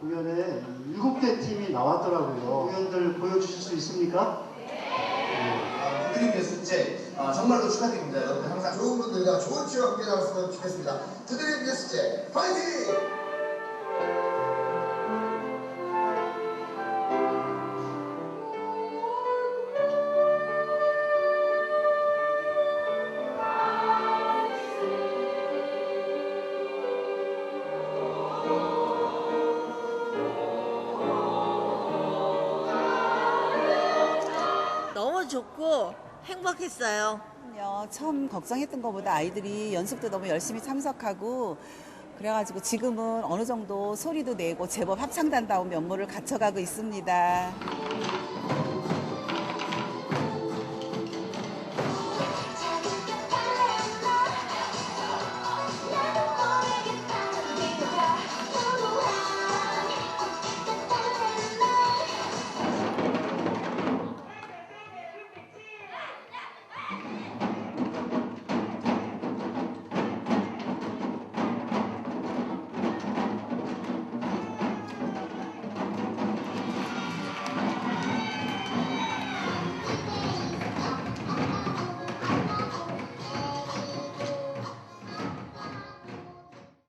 공연에 일곱 개 팀이 나왔더라고요. 공연들 보여주실 수 있습니까? 아, 드림 예술제 아, 정말로 축하드립니다. 여러분들 항상 좋은 분들과 좋은 추억 함께 나왔으면 좋겠습니다. 드림 예술제 파이팅! 좋고 행복했어요. 처음 걱정했던 것보다 아이들이 연습도 너무 열심히 참석하고 그래가지고 지금은 어느 정도 소리도 내고 제법 합창단 다운 면모를 갖춰가고 있습니다.